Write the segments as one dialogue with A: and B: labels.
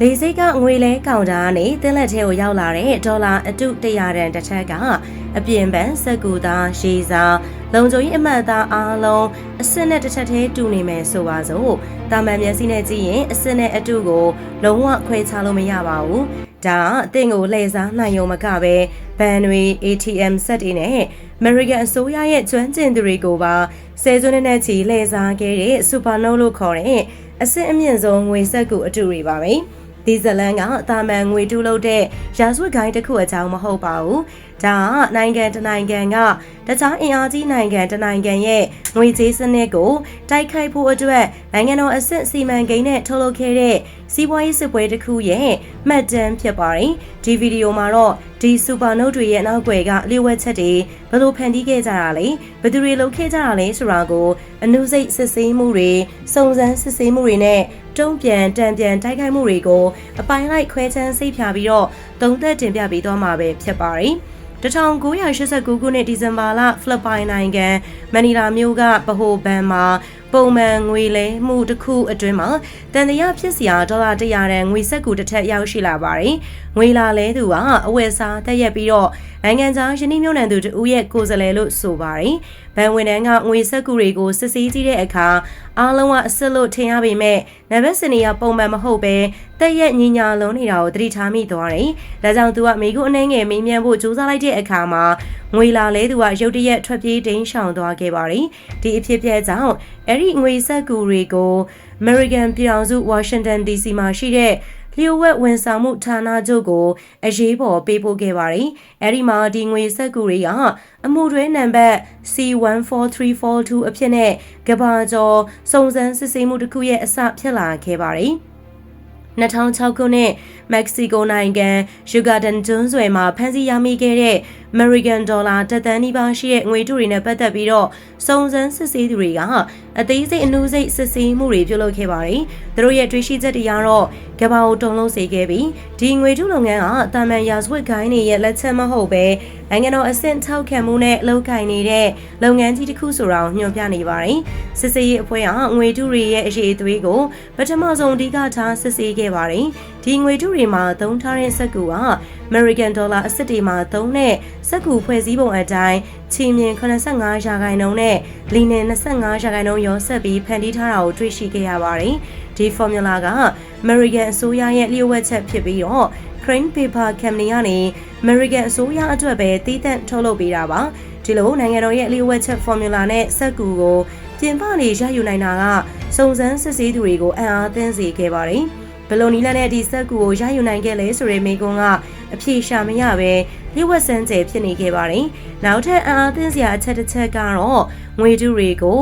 A: လေစိတ်ကငွေလဲကောင်တာနဲ့တင်းလက်ထဲကိုရောက်လာတဲ့ဒေါ်လာအတု100တန်တစ်ထက်ကအပြင်ပန်းစက်ကူသားရေစာလုံခြုံရေးအမှတ်အသားအားလုံးအစစ်နဲ့တစ်ထက်သေးတူနေမယ်ဆိုပါစို့တာမန်မျက်စိနဲ့ကြည့်ရင်အစစ်နဲ့အတုကိုလုံးဝခွဲခြားလို့မရပါဘူးဒါကအသင်ကိုလှည့်စားနိုင်ုံမကပဲဘဏ်တွေ ATM စက်တွေနဲ့ American အစိုးရရဲ့ကျွမ်းကျင်သူတွေကိုပါဆယ်စုနှစ်နဲ့ချီလှည့်စားခဲ့တဲ့ Supernote လို့ခေါ်တဲ့ အစစ်အမြင့်ဆုံးငွေစက်ကူအတုတွေပါပဲ။ ဒီဇလန်ကအသာမန်ငွေတူးလို့တဲ့ရာဇဝတ်ဂိုင်းတစ်ခုအကြောင်းမဟုတ်ပါဘူး။ဒါကနိုင်ငံတနိုင်ငံကတခြားအင်အားကြီးနိုင်ငံတနိုင်ငံရဲ့ငွေကြေးစနစ်ကိုတိုက်ခိုက်ဖို့အတွက်နိုင်ငံတော်အဆင့်စီမံကိန်းနဲ့ထုတ်လုပ်ခဲ့တဲ့စီးပွားရေးစစ်ပွဲတစ်ခုရဲ့မှတ်တမ်းဖြစ်ပါတယ်။ဒီဗီဒီယိုမှာတော့ဒီစူပါနိုတ်တွေရဲ့နောက်ွယ်ကလျှို့ဝှက်ချက်တွေဘယ်လိုဖန်တီးခဲ့ကြတာလဲဘယ်သူတွေလုပ်ခဲ့ကြတာလဲဆိုတာကိုအနုစိတ်စစ်ဆေးမှုတွေစုံစမ်းစစ်ဆေးမှုတွေနဲ့ တုံ့ပြန်တံပြန်တိုက်ခိုက်မှုတွေကိုအပိုင်းလိုက်ခွဲခြမ်းစိတ်ဖြာပြီးတော့သုံးသက်တင်ပြပေးသွားမှာပဲဖြစ်ပါတယ်။1989ခုနှစ်ဒီဇင်ဘာလဖိလစ်ပိုင်နိုင်ငံမနီလာမြို့ကဗဟိုဘဏ်မှာပုံမှန်ငွေလဲမှုတစ်ခုအတွင်းမှာတန်တရာဖြစ်စရာဒေါ်လာ100တန်ငွေစက်ကူတစ်ထက်ရောက်ရှိလာပါတယ်။ငွေလာလဲသူကအဝယ်စားတက်ရက်ပြီးတော့ နိုင်ငံခြားယင်းနှိမ့်မြုံနှံသူတူရဲ့ကိုယ်စားလှယ်လို့ဆိုပါတယ်။ဘဏ်ဝန်ထမ်းကငွေစက်ကူတွေကိုစစ်ဆေးကြည့်တဲ့အခါအားလုံးကအစ်စ်လို့ထင်ရပေမဲ့နံပါတ်စင်တွေကပုံမှန်မဟုတ်ပဲတက်ရက်ညီညာလုံးနေတာကိုသတိထားမိသွားတယ်။ဒါကြောင့်သူကမိကိုအနှဲငယ်မေးမြန်းဖို့ကြိုးစားလိုက်တဲ့အခါမှာငွေလာလဲသူကရုတ်တရက်ထွက်ပြေးတိမ်းရှောင်သွားခဲ့ပါတယ်။ဒီအဖြစ်ပြက်ကြောင့်အဲ့ဒီငွေစက်ကူတွေကို American ပြည်ထောင်စု Washington DC မှာရှိတဲ့ လျှို့ဝှက်ဝန်ဆောင်မှုဌာနချုပ်ကိုအရေးပေါ်ပေးပို့ခဲ့ပါတယ်။အဲဒီမှာဒီငွေစက်ကူတွေကအမှုတွဲနံပါတ် C14342 အဖြစ်နဲ့ကဘာကျော်စုံစမ်းစစ်ဆေးမှုတစ်ခုရဲ့အစဖြစ်လာခဲ့ပါတယ်။2006ခုနှစ်မက္ကဆီကိုနိုင်ငံယူဂါဒန်ကျွန်းဆွယ်မှာဖမ်းဆီးရမိခဲ့တဲ့ American Dollar တသန်းနီးပါးရှိတဲ့ငွေတုတွေနဲ့ပတ်သက်ပြီးတော့စုံစမ်းစစ်ဆေးသူတွေကအသေးစိတ်အနုစိတ်စစ်ဆေးမှုတွေပြုလုပ်ခဲ့ပါတယ်။သူတို့ရဲ့တွေ့ရှိချက်တွေကတော့ကဘာကိုတုံလုံးစေခဲ့ပြီးဒီငွေတုလုပ်ငန်းကတာမန်ရာဇဝတ်ဂိုင်းတွေရဲ့လက်ချက်မဟုတ်ပဲနိုင်ငံတော်အဆင့်ထောက်ခံမှုနဲ့လုပ်ကိုင်နေတဲ့လုပ်ငန်းကြီးတစ်ခုဆိုတာကိုညွှန်ပြနေပါတယ်။စစ်ဆေးရေးအဖွဲ့ကငွေတုတွေရဲ့အရေးအသွေးကိုပထမဆုံးအဓိကထားစစ်ဆေးခဲ့ပါတယ်။ဒီငွေတုတွေမှာသုံးထားတဲ့စက်ကူက American Dollar အစစ်တွေမှာသုံးတဲ့စက်ကူဖွဲ့စည်းပုံအတိုင်းချီမြင်85ရာခိုင်နှုန်းနဲ့လီနင်25ရာခိုင်နှုန်းရောဆက်ပြီးဖန်တီးထားတာကိုတွေ့ရှိခဲ့ရပါတယ်။ဒီ formula က American အစိုးရရဲ့လျှို့ဝှက်ချက်ဖြစ်ပြီးတော့ Crane Paper Company ကနေ American အစိုးရအတွက်ပဲတည်တံ့ထုတ်လုပ်ပေးတာပါ။ဒီလိုနိုင်ငံတော်ရဲ့လျှို့ဝှက်ချက် formula နဲ့စက်ကူကိုပြင်ပနေရယူနိုင်တာကစုံစမ်းစစ်ဆေးသူတွေကိုအံ့အားသင့်စေခဲ့ပါတယ်။ ဘယ်လိုနီလာနဲ့ဒီဆက်ကူကိုရယူနိုင်ခဲ့လဲဆိုတဲ့မိကွန်းကအဖြေရှာမရပဲလျှို့ဝှက်စမ်းကျဲဖြစ်နေခဲ့ပါတယ်။နောက်ထပ်အအားသင်းစရာအချက်တစ်ချက်ကတော့ငွေတုတွေကို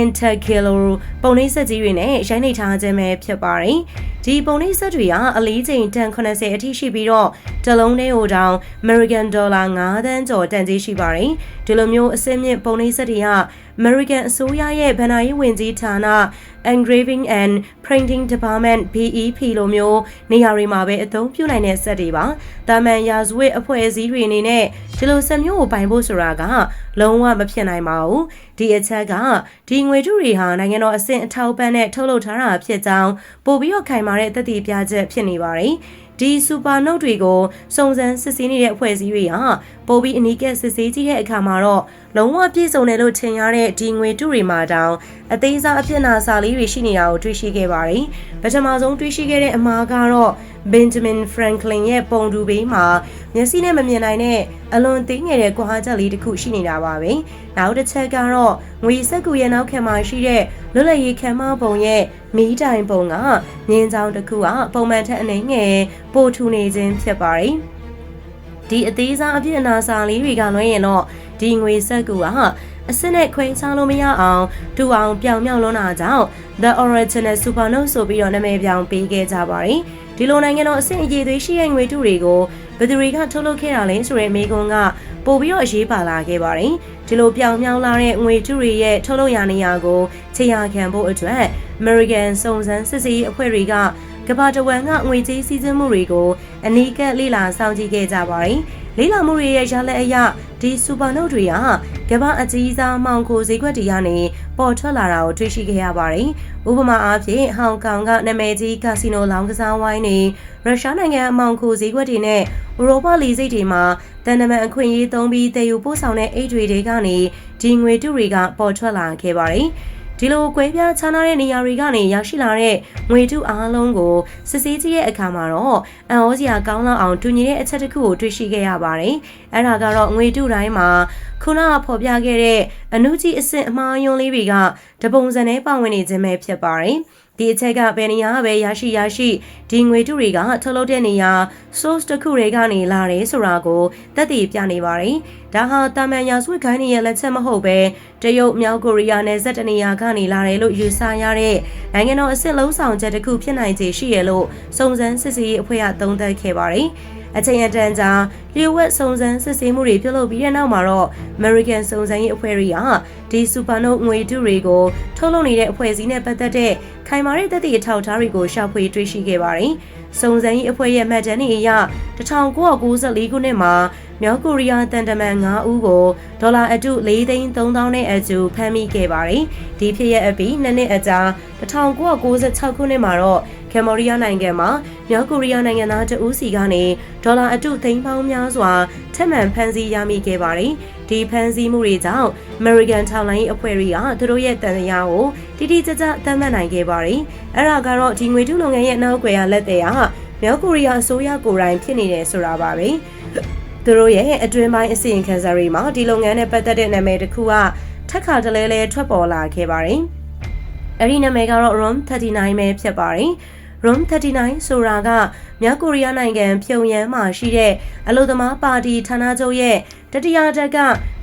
A: interkilo ပုံနှိပ်ဆက်ကြီးတွေနဲ့ရိုင်းနှိပ်ထားခြင်းပဲဖြစ်ပါတယ်။ဒီပုံနှိပ်ဆက်တွေကအလေးချိန်တန်80အထိရှိပြီးတော့တလုံးလေးဟိုတောင် American Dollar 9သန်းကျော်တန်ကြေးရှိပါတယ်။ဒီလိုမျိုးအစင်းမြင့်ပုံနှိပ်ဆက်တွေက American အစိုးရရဲ့ဗဏ္ဍာရေးဝန်ကြီးဌာန Engraving and Printing Department BEP လိုမျိုးနေရာတွေမှာပဲအသုံးပြုနိုင်တဲ့စက်တွေပါ။တာမန်ရာဇဝတ်အဖွဲ့အစည်းတွေအနေနဲ့ဒီလိုစက်မျိုးကိုပိုင်ဖို့ဆိုတာကလုံးဝမဖြစ်နိုင်ပါဘူး။ဒီအချက်ကဒီငွေထုတွေဟာနိုင်ငံတော်အဆင့်အထောက်ပံ့နဲ့ထုတ်လုပ်ထားတာဖြစ်ကြောင်းပို့ပြီးတော့ခိုင်မာတဲ့သက်သေပြချက်ဖြစ်နေပါတယ်။ဒီစူပါနုတ်တွေကိုစုံစမ်းစစ်ဆေးနေတဲ့အဖွဲ့အစည်းတွေကပိုပြီးအနီးကပ်စစ်ဆေးကြည့်တဲ့အခါမှာတော့လုံးဝပြည့်စုံတယ်လို့ထင်ရတဲ့ဒီငွေတုတွေမှာတောင်အသေးစားအဖြစ်နာစာလေးတွေရှိနေတာကိုတွေ့ရှိခဲ့ပါတယ်။ပထမဆုံးတွေ့ရှိခဲ့တဲ့အမှားကတော့ Benjamin Franklin ရဲ့ပုံတူဘေးမှာမျက်စိနဲ့မမြင်နိုင်တဲ့အလွန်သေးငယ်တဲ့ကွာချက်လေးတစ်ခုရှိနေတာပါပဲ။နောက်တစ်ချက်ကတော့ငွေစက်ကူရဲ့နောက်ခံမှာရှိတဲ့လွတ်လပ်ရေးခံမပုံရဲ့မီးတိုင်ပုံကမြင်းချောင်းတစ်ခုကပုံမှန်ထက်အနေငယ်ပိုထူနေခြင်းဖြစ်ပါတယ်။ဒီအသေးစားအပြည့်အနာစာလေးတွေကလွှဲရင်တော့ ဒီငွေစက်ကူကအစစ်နဲ့ခွဲခြားလို့မရအောင်တူအောင်ပြောင်မြောက်လွန်းတာကြောင့် The Original Supernote ဆိုပြီးတော့နာမည်ပြောင်းပေးခဲ့ကြပါတယ်။ဒီလိုနိုင်ငံတော်အဆင့်အရေးသွေးရှိတဲ့ငွေတုတွေကိုဘယ်သူတွေကထုတ်လုပ်ခဲ့တာလဲဆိုတဲ့မိကွန်းကပို့ပြီးတော့အရေးပါလာခဲ့ပါတယ်။ဒီလိုပြောင်မြောက်လာတဲ့ငွေတုတွေရဲ့ထုတ်လုပ်ရနေရာကိုခြေရာခံဖို့အတွက် American စုံစမ်းစစ်ဆေးအဖွဲ့တွေကကမ္ဘာတဝန်းကငွေကြေးစည်းစိမ်မှုတွေကိုအနီးကပ်လေ့လာစောင့်ကြည့်ခဲ့ကြပါတယ်။ လေ့လာမှုတွေရဲ့ရလဒ်အရဒီစူပါနို့တွေကကမ္ဘာအကြီးစားမှောင်ခိုဈေးကွက်တွေကနေပေါ်ထွက်လာတာကိုတွေ့ရှိခဲ့ရပါတယ်။ဥပမာအားဖြင့်ဟောင်ကောင်ကနာမည်ကြီးကာစီနိုလောင်းကစားဝိုင်းတွေရုရှားနိုင်ငံအမောင်ခိုဈေးကွက်တွေနဲ့ဥရောပလီစိတ်တွေမှာတန်တမန်အခွင့်အရေးသုံးပြီးတည်ယူပို့ဆောင်တဲ့အိတ်တွေတွေကနေဒီငွေတုတွေကပေါ်ထွက်လာခဲ့ပါတယ်။ ဒီလိုကွဲပြားခြားနားတဲ့နေရာတွေကနေရောက်ရှိလာတဲ့ငွေတုအားလုံးကိုစစ်ဆေးကြည့်တဲ့အခါမှာတော့အန်ဩစရာကောင်းလောက်အောင်တူညီတဲ့အချက်တစ်ခုကိုတွေ့ရှိခဲ့ရပါတယ်။အဲ့ဒါကတော့ငွေတုတိုင်းမှာခုနကဖော်ပြခဲ့တဲ့အနုကြီးအဆင့်အမှားယွန်းလေးတွေကတပုံစံနဲ့ပါဝင်နေခြင်းပဲဖြစ်ပါတယ်။ ဒီအချက်ကဘယ်နေရာပဲရရှိရရှိဒီငွေတုတွေကထုတ်လုပ်တဲ့နေရာ source တစ်ခုတွေကနေလာတယ်ဆိုတာကိုသက်သေပြနေပါတယ်။ဒါဟာတာမန်ရာဇဝတ်ခိုင်းရဲ့လက်ချက်မဟုတ်ပဲတရုတ်မြောက်ကိုရီးယားနဲ့ဇက်တနေရာကနေလာတယ်လို့ယူဆရတဲ့နိုင်ငံတော်အစ်စ်လုံးဆောင်ချက်တစ်ခုဖြစ်နိုင်ခြေရှိရလို့စုံစမ်းစစ်ဆေးရေးအဖွဲ့ကသုံးသပ်ခဲ့ပါတယ်။ အချိန်အတန်ကြာလျှို့ဝှက်စုံစမ်းစစ်ဆေးမှုတွေပြုလုပ်ပြီးတဲ့နောက်မှာတော့ American စုံစမ်းရေးအဖွဲ့တွေကဒီစူပါနိုငွေတုတွေကိုထုတ်လုပ်နေတဲ့အဖွဲ့အစည်းနဲ့ပတ်သက်တဲ့ခိုင်မာတဲ့သက်သေအထောက်အထားတွေကိုရှာဖွေတွေ့ရှိခဲ့ပါတယ်။စုံစမ်းရေးအဖွဲ့ရဲ့မှတ်တမ်းတွေအရ1994ခုနှစ်မှာမြောက်ကိုရီးယားတန်တမန်9ဦးကိုဒေါ်လာအတု4သိန်း3000နဲ့အကျူဖမ်းမိခဲ့ပါတယ်။ဒီဖြစ်ရဲ့အပြီးနှစ်နှစ်အကြာ1996ခုနှစ်မှာတော့ ကမ်ဘောဒီးယားနိုင်ငံမှာမြောက်ကိုရီးယားနိုင်ငံသားတဦးစီကနေဒေါ်လာအတုသိန်းပေါင်းများစွာထက်မှန်ဖမ်းဆီးရမိခဲ့ပါတယ်။ဒီဖမ်းဆီးမှုတွေကြောင့် American ထောင်လိုင်းအဖွဲ့တွေကသူတို့ရဲ့တန်ရာကိုတိတိကျကျသတ်မှတ်နိုင်ခဲ့ပါတယ်။အဲ့ဒါကတော့ဒီငွေတုလုပ်ငန်းရဲ့နောက်ွယ်ရလက်တွေကမြောက်ကိုရီးယားအစိုးရကိုယ်တိုင်ဖြစ်နေတယ်ဆိုတာပါပဲ။သူတို့ရဲ့အတွင်းပိုင်းအစီရင်ခံစာတွေမှာဒီလုပ်ငန်းနဲ့ပတ်သက်တဲ့နာမည်တစ်ခုကထက်ခါတလဲလဲထွက်ပေါ်လာခဲ့ပါတယ်။အဲ့ဒီနာမည်ကတော့ ROM 39ပဲဖြစ်ပါတယ်။ Room 39ဆိုတာကမြောက်ကိုရီးယားနိုင်ငံပြုံယမ်းမှာရှိတဲ့အလို့သမားပါတီဌာနချုပ်ရဲ့တတိယတက်က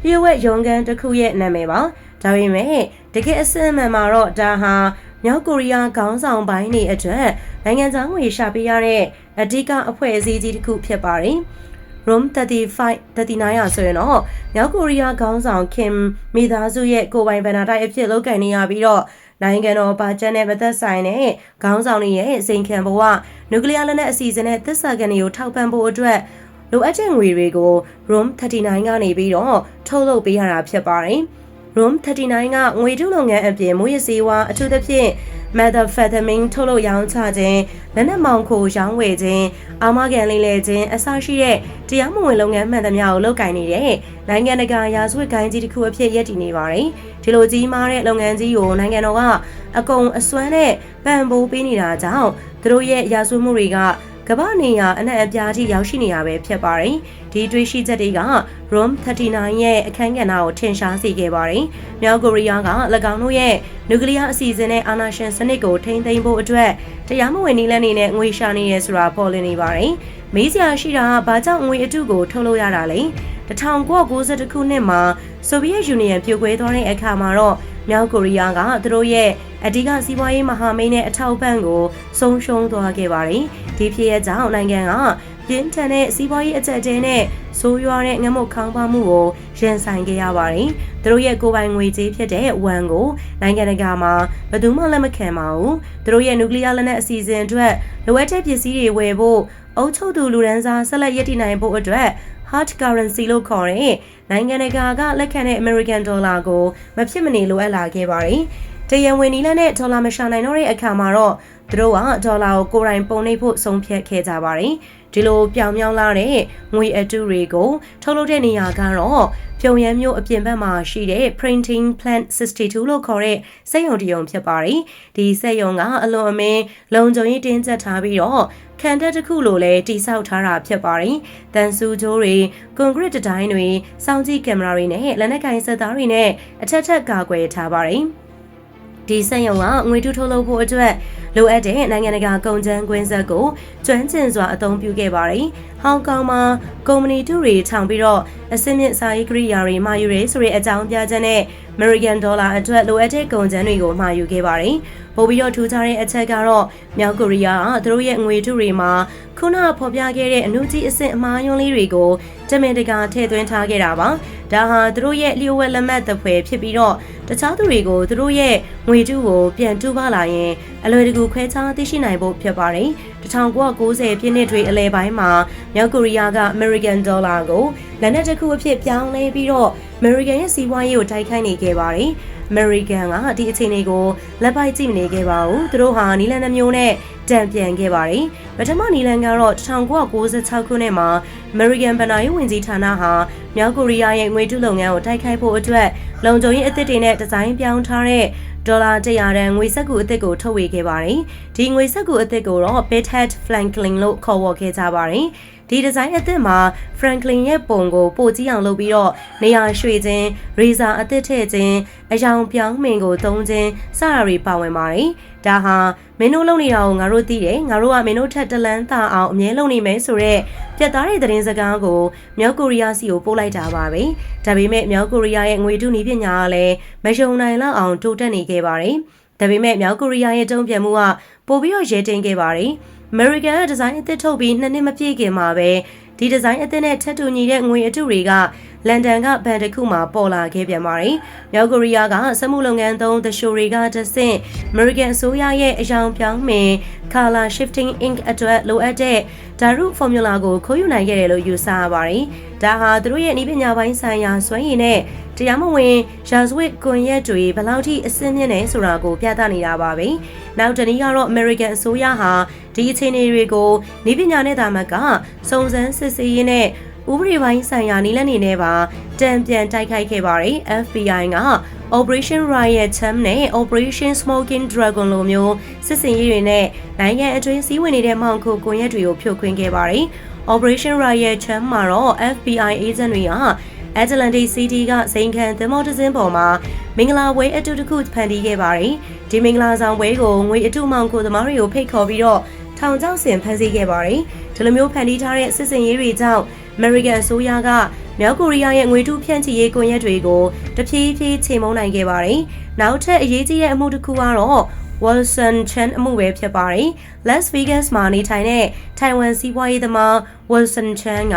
A: လျှို့ဝှက်ရုံးခန်းတစ်ခုရဲ့နာမည်ပါဒါပေမဲ့တကယ်အစစ်အမှန်မှာတော့ဒါဟာမြောက်ကိုရီးယားခေါင်းဆောင်ပိုင်းတွေအတွက်နိုင်ငံသားငွေရှာပေးရတဲ့အဓိကအဖွဲ့အစည်းကြီးတစ်ခုဖြစ်ပါတယ် room 35 39ရာဆိုရင်တော့မြောက်ကိုရီးယားခေါင်းဆောင် Kim မိသားစုရဲ့ကိုပိုင်ဗန္နာတိုက်အဖြစ်လုပ်ကင်နေရပြီးတော့ နိုင်ငံတော်ဘာကျန်းနဲ့ပတ်သက်ဆိုင်တဲ့ခေါင်းဆောင်တွေရဲ့အစိန်ခံဘဝနျူကလ িয়ার လက်နက်အစီအစဉ်နဲ့သစ္စာကန်တွေကိုထောက်ပံ့ဖို့အတွက်လိုအပ်တဲ့ငွေတွေကို room 39ကနေပြီးတော့ထုတ်လုပ်ပေးရတာဖြစ်ပါတယ်။ room 39ကငွေထုတ်လုပ်ငန်းအပြင်မူရစေဝါအထူးသဖြင့် methamphetamine ထုတ်လုပ်ရောင်းချခြင်းလက်နက်မောင်ခိုရောင်းဝယ်ခြင်းအာမခံလိမ့်လဲခြင်းအစရှိတဲ့တရားမဝင်လုပ်ငန်းမှန်သမျှကိုလုပ်ကိုင်နေတဲ့နိုင်ငံတကာရာဇဝတ်ဂိုင်းကြီးတစ်ခုအဖြစ်ရည်တည်နေပါတယ်ဒီလိုကြီးမားတဲ့လုပ်ငန်းကြီးကိုနိုင်ငံတော်ကအကုန်အစွမ်းနဲ့ပံ့ပိုးပေးနေတာကြောင့်သူတို့ရဲ့ရာဇဝတ်မှုတွေက ကမ္ဘာနေရအနှံ့အပြားထိရောက်ရှိနေတာပဲဖြစ်ပါတယ်။ဒီတွေးရှိချက်တွေက Room 39ရဲ့အခမ်းကဏ္ဍကိုထင်ရှားစေခဲ့ပါတယ်။မြောက်ကိုရီးယားက၎င်းတို့ရဲ့နျူကလ িয়ার အစီအစဉ်နဲ့အာဏာရှင်စနစ်ကိုထိန်းသိမ်းဖို့အတွက်တရားမဝင်နည်းလမ်းတွေနဲ့ငွေရှာနေရဆိုတာပေါ်လွင်နေပါတယ်။မေးစရာရှိတာကဘာကြောင့်ငွေအတုကိုထုတ်လို့ရတာလဲ။1992ခုနှစ်မှာဆိုဗီယက်ယူနီယံပြိုကွဲသွားတဲ့အခါမှာတော့မြောက်ကိုရီးယားကသူတို့ရဲ့ အဓိကစီးပွားရေးမဟာမိတ်နဲ့အထောက်ပံ့ကိုဆုံးရှုံးသွားခဲ့ပါတယ်။ဒီဖြစ်ရကြောင်းနိုင်ငံကပြင်းထန်တဲ့စီးပွားရေးအကျပ်တဲနဲ့ဆိုးရွားတဲ့ငမုတ်ခေါင်းပါမှုကိုရင်ဆိုင်ခဲ့ရပါတယ်။သူတို့ရဲ့ကိုယ်ပိုင်ငွေကြေးဖြစ်တဲ့ဝမ်ကိုနိုင်ငံတကာမှာဘယ်သူမှလက်မခံပါဘူး။သူတို့ရဲ့နျူကလ িয়ার လက်နက်အစီအစဉ်အတွက်လိုအပ်တဲ့ပစ္စည်းတွေဝယ်ဖို့အုပ်ချုပ်သူလူဒန်းစားဆက်လက်ရည်တည်နိုင်ဖို့အတွက် hard currency လို့ခေါ်တဲ့နိုင်ငံတကာကလက်ခံတဲ့ American Dollar ကိုမဖြစ်မနေလိုအပ်လာခဲ့ပါတယ်။ တရန်ဝင်နီလနဲ့ဒေါ်လာမရှာနိုင်တော့တဲ့အခါမှာတော့သူတို့ကဒေါ်လာကိုကိုယ်တိုင်ပုံနှိပ်ဖို့ဆုံးဖြတ်ခဲ့ကြပါတယ်။ဒီလိုပြောင်မြောင်းလာတဲ့ငွေအတုတွေကိုထုတ်လုပ်တဲ့နေရာကတော့ပြုံရန်မျိုးအပြင်ဘက်မှာရှိတဲ့ printing plant 62လို့ခေါ်တဲ့စက်ရုံတရုံဖြစ်ပါတယ်။ဒီစက်ရုံကအလွန်အမင်းလုံခြုံရေးတင်းကျပ်ထားပြီးတော့ခံတပ်တစ်ခုလိုလည်းတိစောက်ထားတာဖြစ်ပါတယ်။တန်ဆူဂျိုးတွေကွန်ကရစ်တိုင်းတွေစောင့်ကြည့်ကင်မရာတွေနဲ့လက်နက်ကင်စက်သားတွေနဲ့အထက်ထက်ကာကွယ်ထားပါတယ်။ ဒီစက်ရုံကငွေတုထုတ်လုပ်ဖို့အတွက် လိုအပ်တဲ့နိုင်ငံတကာကုန်ကျန်းကွင်းဆက်ကိုကျွမ်းကျင်စွာအသုံးပြုခဲ့ပါတယ်။ဟောင်ကောင်မှာကုမ္ပဏီတူတွေထောင်ပြီးတော့အစင်းမြင့်စာရေးကိရိယာတွေမှာယူရဲဆိုတဲ့အကြောင်းပြချက်နဲ့ American Dollar အတွက်လိုအပ်တဲ့ကုန်ကျန်းတွေကိုမှာယူခဲ့ပါတယ်။ပိုပြီးတော့ထူးခြားတဲ့အချက်ကတော့မြောက်ကိုရီးယားကသူတို့ရဲ့ငွေတုတွေမှာခုနဖော်ပြခဲ့တဲ့အနုကြီးအဆင့်အမားယွန်းလေးတွေကိုတမင်တကာထည့်သွင်းထားခဲ့တာပါ။ဒါဟာသူတို့ရဲ့လျှို့ဝှက်လက်မှတ်သဖွယ်ဖြစ်ပြီးတော့တခြားသူတွေကိုသူတို့ရဲ့ငွေတုကိုပြန်တူးပါလာရင် အလွယ်တကူခွဲခြားသိရှိနိုင်ဖို့ဖြစ်ပါတယ်1990ပြည့်နှစ်တွေအလဲပိုင်းမှာမြောက်ကိုရီးယားက American Dollar ကိုလက်နက်တစ်ခုအဖြစ်ပြောင်းလဲပြီးတော့ American ရဲ့စီးပွားရေးကိုတိုက်ခိုက်နေခဲ့ပါတယ် American ကဒီအခြေအနေကိုလက်ပိုက်ကြည့်မနေခဲ့ပါဘူးသူတို့ဟာနီလန်နှမျိုးနဲ့တံပြန်ခဲ့ပါတယ်ပထမနီလန်ကတော့1996ခုနှစ်မှာ American ဗဏ္ဍာရေးဝန်ကြီးဌာနဟာမြောက်ကိုရီးယားရဲ့ငွေတုလုပ်ငန်းကိုတိုက်ခိုက်ဖို့အတွက်လုံခြုံရေးအသစ်တွေနဲ့ဒီဇိုင်းပြောင်းထားတဲ့ ဒေါ်လာ100တန်ငွေစက္ကူအသစ်ကိုထုတ်ဝေခဲ့ပါတယ်။ဒီငွေစက္ကူအသစ်ကိုတော့ Pithead Franklin လို့ခေါ်ဝေါ်ခဲ့ကြပါတယ်။ ဒီဒီဇိုင်းအသစ်မှာ Franklin ရဲ့ပုံကိုပိုကြည့်အောင်လုပ်ပြီးတော့နေရာရွှေ့ခြင်း၊ရေဇာအသစ်ထည့်ခြင်း၊အယောင်ပြောင်းမင်ကိုသုံးခြင်းစတာတွေပါဝင်ပါတယ်။ဒါဟာမင်းတို့လုပ်နေတာကိုငါတို့သိတယ်။ငါတို့ကမင်းတို့ထက်တလန်းသာအောင်အမြဲလုပ်နေမယ်ဆိုတော့ပြတ်သားတဲ့သတင်းစကားကိုမြောက်ကိုရီးယားစီကိုပို့လိုက်တာပါပဲ။ဒါပေမဲ့မြောက်ကိုရီးယားရဲ့ငွေတုနည်းပညာကလည်းမယုံနိုင်လောက်အောင်တိုးတက်နေခဲ့ပါတယ်။ဒါပေမဲ့မြောက်ကိုရီးယားရဲ့တုံ့ပြန်မှုကပိုပြီးတော့ရဲတင်ခဲ့ပါတယ်။ American ရဲ့ဒီဇိုင်းအသစ်ထုတ်ပြီးနှစ်နှစ်မပြည့်ခင်မှာပဲ ဒီဒီဇိုင်းအသစ်နဲ့ထပ်တူညီတဲ့ငွေအတုတွေကလန်ဒန်ကဘဏ်တစ်ခုမှာပေါ်လာခဲ့ပြန်ပါတယ်။မြောက်ကိုရီးယားကစက်မှုလုပ်ငန်းသုံးသရှိုတွေကတဆင့် American အစိုးရရဲ့အယောင်ပြောင်းမင် Color Shifting Ink အတွက်လိုအပ်တဲ့ဓာတ်ရု formula ကိုခိုးယူနိုင်ခဲ့တယ်လို့ယူဆရပါတယ်။ဒါဟာသူတို့ရဲ့ဤပညာပိုင်းဆိုင်ရာစွမ်းရည်နဲ့တရားမဝင်ရာဇဝတ်ကွန်ရက်တွေဘယ်လောက်ထိအဆင့်မြင့်နေဆိုတာကိုပြသနေတာပါပဲ။နောက်တနည်းကတော့ American အစိုးရဟာဒီအခြေအနေတွေကိုဤပညာနဲ့သာမကစုံစမ်းစစ်ဆေးရေးနဲ့ဥပဒေပိုင်းဆိုင်ရာနည်းလမ်းတွေနဲ့ပါတံပြန်တိုက်ခိုက်ခဲ့ပါတယ်။ FBI က Operation Riot Charm နဲ့ Operation Smoking Dragon လိုမျိုးစစ်စင်ရေးတွေနဲ့နိုင်ငံအတွင်းစီးဝင်နေတဲ့မောင်ခိုကွန်ရက်တွေကိုဖြိုခွင်းခဲ့ပါတယ်။ Operation Riot Charm မှာတော့ FBI agent တွေက Atlantic City ကစိန်ခံသင်္ဘောတစ်စင်းပေါ်မှာမင်္ဂလာပွဲအတူတစ်ခုဖန်တီးခဲ့ပါတယ်။ဒီမင်္ဂလာဆောင်ပွဲကိုငွေအတူမောင်ကိုသမားတွေကိုဖိတ်ခေါ်ပြီးတော့ထောင်ချောက်ဆင်ဖန်ဆီးခဲ့ပါတယ်။ ဒီလိုမျိုးဖန်တီးထားတဲ့စစ်စင်ရေးတွေကြောင့် American အစိုးရကမြောက်ကိုရီးယားရဲ့ငွေတုဖြန့်ချီရေးကွန်ရက်တွေကိုတဖြည်းဖြည်းချိန်မုံနိုင်ခဲ့ပါတယ်။နောက်ထပ်အရေးကြီးတဲ့အမှုတစ်ခုကတော့ Wilson Chen အမှုပဲဖြစ်ပါတယ်။ Las Vegas မှာနေထိုင်တဲ့ထိုင်ဝမ်စီးပွားရေးသမား Wilson Chen က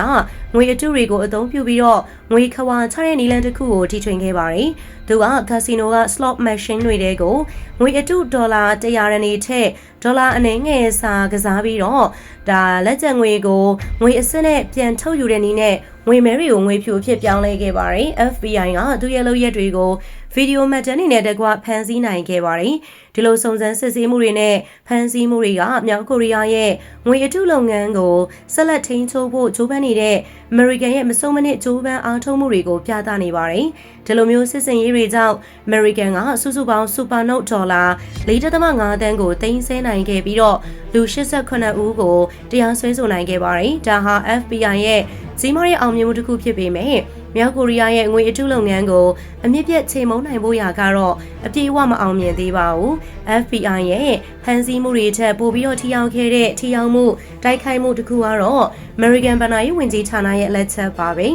A: ငွေအတုတွေကိုအသုံးပြုပြီးတော့ငွေခွာချတဲ့နည်းလမ်းတစ်ခုကိုတီထွင်ခဲ့ပါတယ်။သူကကာစီနိုက slot machine တွေတဲကိုငွေအတုဒေါ်လာ100ရန်နေထက်ဒေါ်လာအနည်းငယ်စာကစားပြီးတော့ဒါလက်ကျန်ငွေကိုငွေအစစ်နဲ့ပြန်ထုတ်ယူတဲ့နည်းနဲ့ငွေမဲတွေကိုငွေဖြူအဖြစ်ပြောင်းလဲခဲ့ပါတယ်။ FBI ကသူရဲ့လုပ်ရက်တွေကိုဗီဒီယိုမှတ်တမ်းတွေနဲ့တကွဖန်ဆီးနိုင်ခဲ့ပါတယ်။ဒီလိုစုံစမ်းစစ်ဆေးမှုတွေနဲ့ဖန်ဆီးမှုတွေကမြောက်ကိုရီးယားရဲ့ငွေအတုလုပ်ငန်းကိုဆက်လက်ထိန်းချုပ်ဖို့ကြိုးပမ်းနေတဲ့အမေရိကန်ရဲ့မစုံမနစ်ကြိုးပမ်းအားထုတ်မှုတွေကိုပြသနေပါတယ်။ဒီလိုမျိုးစစ်စင်ရေးတွေကြောင့်အမေရိကန်ကစုစုပေါင်းစူပါနိုတ်ဒေါ်လာ4.5တန်းကိုတင်ဆက်နိုင်ခဲ့ပြီးတော့လူ89ဦးကိုတရားစွဲဆိုနိုင်ခဲ့ပါတယ်။ဒါဟာ FBI ရဲ့ ကြီးမားတဲ့အောင်မြင်မှုတစ်ခုဖြစ်ပေမဲ့မြောက်ကိုရီးယားရဲ့ငွေအတုလုပ်ငန်းကိုအမြင့်ပြတ်ချိန်မုံနိုင်ဖို့ရာကတော့အပြည့်အဝမအောင်မြင်သေးပါဘူး။ FBI ရဲ့ဖန်ဆီးမှုတွေထက်ပိုပြီးတော့ထိရောက်ခဲ့တဲ့ထိရောက်မှုတိုက်ခိုက်မှုတစ်ခုကတော့ American ဘဏ္ဍာရေးဝန်ကြီးဌာနရဲ့လက်ချက်ပါပဲ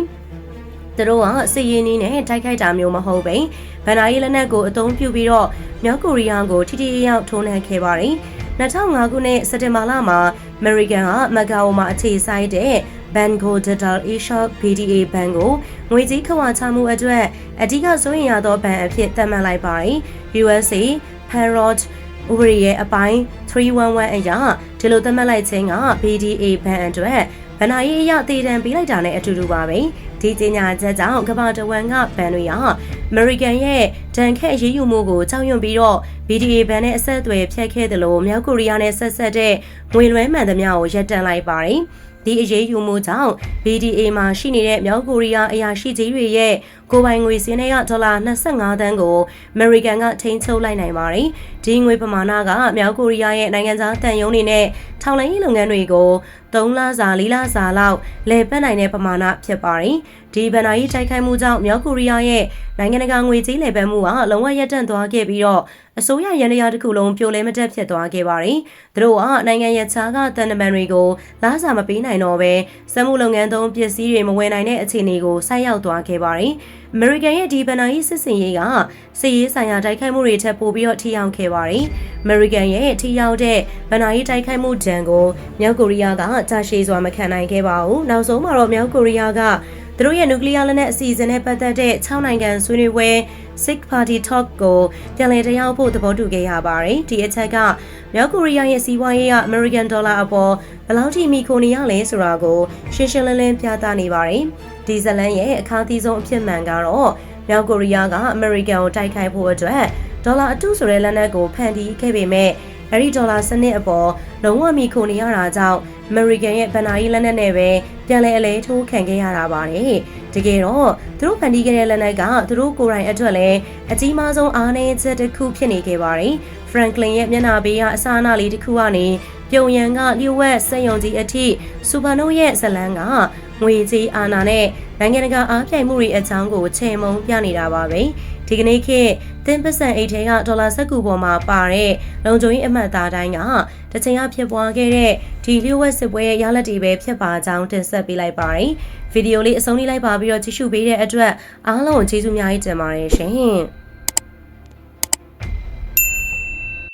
A: ။သူတို့ကစစ်ရေးနည်းနဲ့တိုက်ခိုက်တာမျိုးမဟုတ်ပဲဗန်နာရေးလက်နက်ကိုအသုံးပြုပြီးတော့မြောက်ကိုရီးယားကိုထိထိရောက်ထိုးနှက်ခဲ့ပါတယ်။2005ခုနှစ်စက်တင်ဘာလမှာအမေရိကန်ကမက်ဂါအိုမှာအခြေစိုက်တဲ့ Banco Digital Asia BDA ဘဏ်ကိုငွေကြေးခွာချမှုအတွက်အဓိကစိုးရိမ်ရသောဘဏ်အဖြစ်သတ်မှတ်လိုက်ပါတယ်။ USA Parrot ဥပဒေရဲ့အပိုင်း311အရဒီလိုသတ်မှတ်လိုက်ခြင်းက BDA ဘဏ်အတွက်ဗဏ္ဍာရေးအရတည်တံပေးလိုက်တာနဲ့အတူတူပါပဲဒီကြေညာချက်ကြောင့်ကမ္ဘာတဝန်းကဘဏ်တွေဟာ American ရဲ့ဒဏ်ခတ်အရေးယူမှုကိုကြောက်ရွံ့ပြီးတော့ BDA ဘဏ်နဲ့အဆက်အသွယ်ဖျက်ခဲ့တယ်လို့မြောက်ကိုရီးယားနဲ့ဆက်ဆက်တဲ့ငွေလွှဲမှန်သမျှကိုရပ်တန့်လိုက်ပါတယ် ဒီအရေးယူမှုကြောင့် BDA မှာရှိနေတဲ့မြောက်ကိုရီးယားအရာရှိကြီးတွေရဲ့ကိုပိုင်ငွေစင်းတွေကဒေါ်လာ25သန်းကို American ကထိန်းချုပ်လိုက်နိုင်ပါတယ်။ဒီငွေပမာဏကမြောက်ကိုရီးယားရဲ့နိုင်ငံခြားတန်ယုံတွေနဲ့ထောင်လိုင်းလုပ်ငန်းတွေကို3လစာ4လစာလောက်လည်ပတ်နိုင်တဲ့ပမာဏဖြစ်ပါတယ်။ဒီဗန်နာရေးတိုက်ခိုက်မှုကြောင့်မြောက်ကိုရီးယားရဲ့နိုင်ငံတကာငွေကြေးလည်ပတ်မှုကလုံးဝရပ်တန့်သွားခဲ့ပြီးတော့အစိုးရရန်တရားတစ်ခုလုံးပြိုလဲမတက်ဖြစ်သွားခဲ့ပါတယ်။သူတို့ကနိုင်ငံရခြားကတန်တမန်တွေကိုလားစာမပေးနိုင်တော့ဘဲစက်မှုလုပ်ငန်းသုံးပစ္စည်းတွေမဝယ်နိုင်တဲ့အခြေအနေကိုဆိုက်ရောက်သွားခဲ့ပါတယ်။ American ရဲ့ဒီဗန်နာရေးစစ်စင်ရေးကစစ်ရေးဆိုင်ရာတိုက်ခိုက်မှုတွေထက်ပိုပြီးတော့ထိရောက်ခဲ့ပါတယ်။ American ရဲ့ထိရောက်တဲ့ဗန်နာရေးတိုက်ခိုက်မှုဒဏ်ကိုမြောက်ကိုရီးယားကကြာရှည်စွာမခံနိုင်ခဲ့ပါဘူး။နောက်ဆုံးမှာတော့မြောက်ကိုရီးယားက သူတို့ရဲ့နျူကလ িয়ার လက်နက်အစီအစဉ်နဲ့ပတ်သက်တဲ့6နိုင်ငံဆွေးနွေးပွဲ Six Party Talk ကိုပြန်လည်တရားဖို့သဘောတူခဲ့ရပါတယ်။ဒီအချက်ကမြောက်ကိုရီးယားရဲ့စီးပွားရေးက American Dollar အပေါ်ဘယ်လောက်ထိမိခိုနေရလဲဆိုတာကိုရှင်းရှင်းလင်းလင်းပြသနေပါတယ်။ဒီဇလန်ရဲ့အခါသီးဆုံးအဖြစ်မှန်ကတော့မြောက်ကိုရီးယားကအမေရိကန်ကိုတိုက်ခိုက်ဖို့အတွက်ဒေါ်လာအတုဆိုတဲ့လက်နက်ကိုဖန်တီးခဲ့ပေမဲ့ အဲဒီဒေါ်လာစနစ်အပေါ်လုံးဝမိခိုနေရတာကြောင့်အမေရိကန်ရဲ့ဗန်နာယီလက်နက်နဲ့ပဲပြန်လည်အလဲထိုးခံခဲ့ရတာပါတယ်။တကယ်တော့သူတို့ဖန်တီးခဲ့တဲ့လက်နက်ကသူတို့ကိုယ်တိုင်အတွက်လည်းအကြီးမားဆုံးအားနည်းချက်တစ်ခုဖြစ်နေခဲ့ပါတယ်။ Franklin ရဲ့မျက်နှာပေးကအစားအနာလေးတစ်ခုကနေပြုံရန်ကလျှို့ဝှက်စက်ယုံကြီးအထိစူပါနိုရဲ့ဇလန်းကငွေကြီးအာနာနဲ့ နိုင်ငံတကာအားပြိုင်မှုတွေအကြောင်းကိုချေမုံပြနေတာပါပဲဒီကနေ့ခေတ်သင်းပစံအိတ်ထဲကဒေါ်လာစက္ကူပေါ်မှာပါတဲ့လုံခြုံရေးအမှတ်သားတိုင်းကတချိန်ကဖြစ်ပွားခဲ့တဲ့ဒီလျှို့ဝှက်စစ်ပွဲရဲ့ရလဒ်တွေပဲဖြစ်ပါကြောင်းတင်ဆက်ပေးလိုက်ပါတယ်ဗီဒီယိုလေးအဆုံးလေးလိုက်ပါပြီးတော့ကြည့်ရှုပေးတဲ့အတွက်အားလုံးကျေးဇူးအများကြီးတင်ပါတယ်ရှင်